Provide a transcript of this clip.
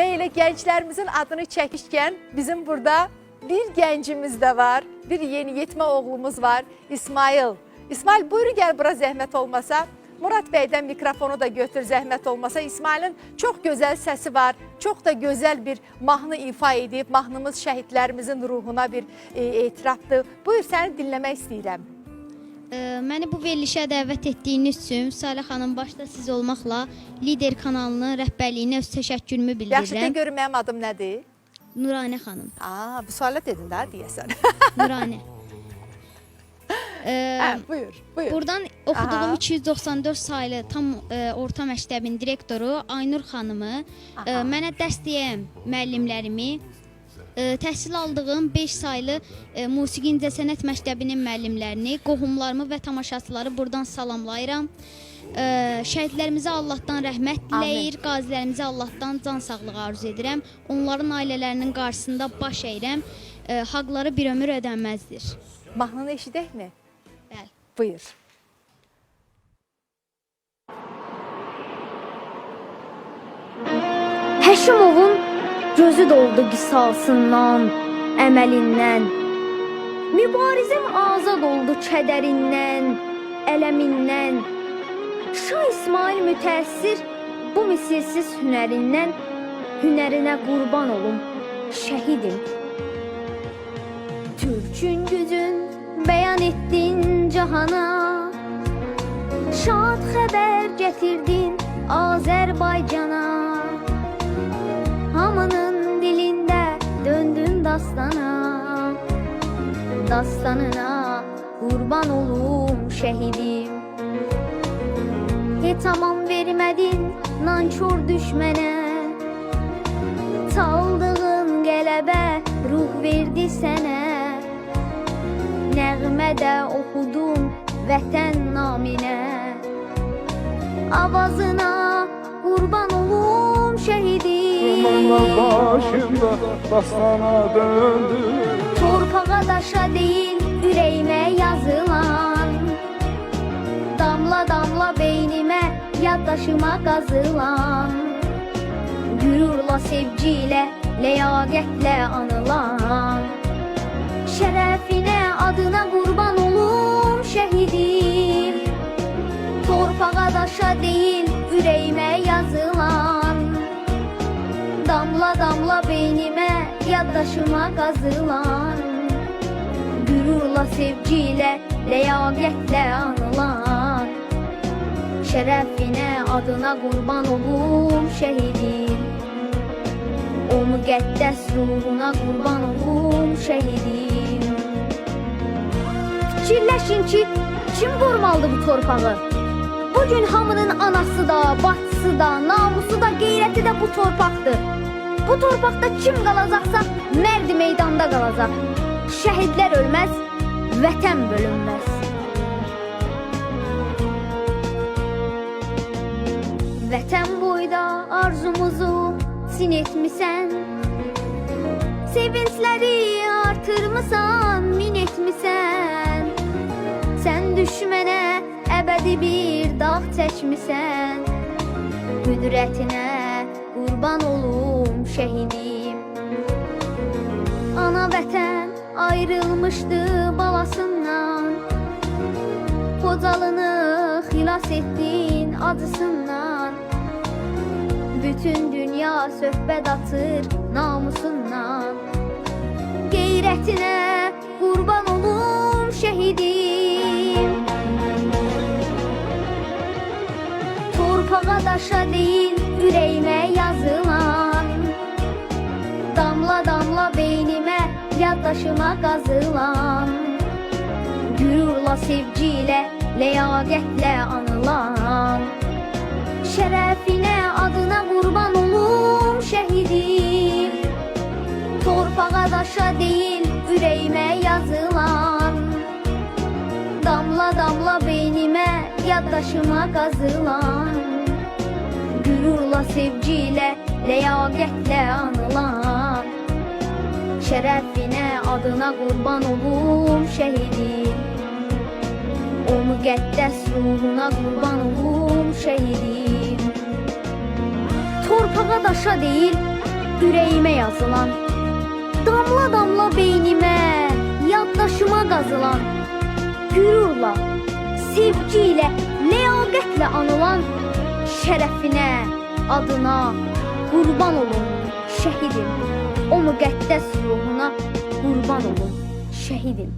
Ve elə gənclərimizin adını çəkişkən bizim burada bir gəncimiz də var. Bir yeni yetmə oğlumuz var. İsmail. İsmail buyur gəl bura zəhmət olmasa. Murat bəydən mikrofonu da götür zəhmət olmasa. İsmailin çox gözəl səsi var. Çox da gözəl bir mahnı ifa edib. Mahnımız şəhidlərimizin ruhuna bir e, etirafdır. Buyur səni dinləmək istəyirəm. Ə, Məni bu verilişə dəvət etdiyiniz üçün Salih xanım başda siz olmaqla Lider kanalının rəhbərliyinə öz təşəkkürümü Yaxşı de bildirirəm. görüm mənim adım nədir? Nuranə xanım. Aa, bu sualə dedin də deyəsən. Nuranə. Ə, hə, buyur, buyur. Buradan oxuduğum Aha. 294 saylı tam ə, orta məktəbin direktoru Aynur xanımı, ə, Aha. mənə dərs müəllimlərimi, təhsil aldığım 5 saylı ə, musiqi incəsənət məktəbinin müəllimlərini, qohumlarımı və tamaşaçıları buradan salamlayıram. Ə, şəhidlərimizə Allahdan rəhmət diləyir, qazilərimizə Allahdan can sağlığı arzu edirəm. Onların ailələrinin qarşısında baş əyirəm. Ə, haqları bir ömür ödənməzdir. Mahnını eşidəkmi? Bəli. Buyur. Həşimovun gözü doldu qisasından, əməlindən. Mübarizəm azad oldu kədərindən, ələmindən. Şah İsmail mütəəssir bu misilsiz hünərindən, hünərinə qurban olum, şəhidim. Türkün gücün bəyan etdin cahana. Şad xəbər gətirdin Azərbaycana. Dastanına qurban olum şəhidim. Heç aman vermədin nankor düşmənə. Çaldığın qələbə ruh verdi sənə. Nəğmədə oxudum vətən naminə. Avazına qurban olum şəhidim. Zamanlar başında dastana döndü Torpağa daşa değil ürəyimə yazılan. Damla damla beynimə yaddaşıma qazılan Gürurla sevgiyle ləyaqətlə anılan. Şərəfinə adına qurban olum şəhidim Torpağa daşa değil ürəyimə yazılan. Damla damla beynime yaddaşıma kazılan Gürurla sevgiyle ləyaqətlə anılan Şərəfinə adına qurban olum şəhidim O müqəddəs ruhuna qurban olum şəhidim Fikirləşin ki, kim vurmalıdır bu torpağı? Bugün hamının anası da, bacısı da, namusu da, qeyrəti də bu torpaqdır. Bu torpaqda kim qalacaqsa, mərd meydanda qalacaq. Şəhidlər ölməz, vətən bölünməz. Vətən boyda arzumuzu sin etmisən. Sevincləri artırmısan, min etmisən. Sən düşmənə əbədi bir dağ çəkmisən. Qüdrətinə qurban olum şəhidim. Vətən ayrılmışdı balasından. Qocalını xilas etdin acısından. Bütün dünya söhbət açır namusundan. Qeyrətinə qurban olum şəhidim. Torpağa daşa değil ürəyimə yazılan Damla damla beynimə yaddaşıma qazılan Gürurla sevgiyle ləyaqətlə anılan Şərəfinə adına qurban olum şəhidim Torpağa daşa değil ürəyimə yazılan. Damla damla beynime yaddaşıma kazılan Gürurla sevgiyle ləyaqətlə anılan Şərəfinə adına qurban olum şəhidim O müqəddəs ruhuna qurban olum şəhidim Torpağa daşa değil ürəyimə yazılan. Damla damla beynimə, yaddaşıma qazılan. Qürurla, sevgi ilə, ləyaqətlə anılan Şərəfinə, adına qurban olun şəhidim O müqəddəs ruhuna qurban olun şəhidim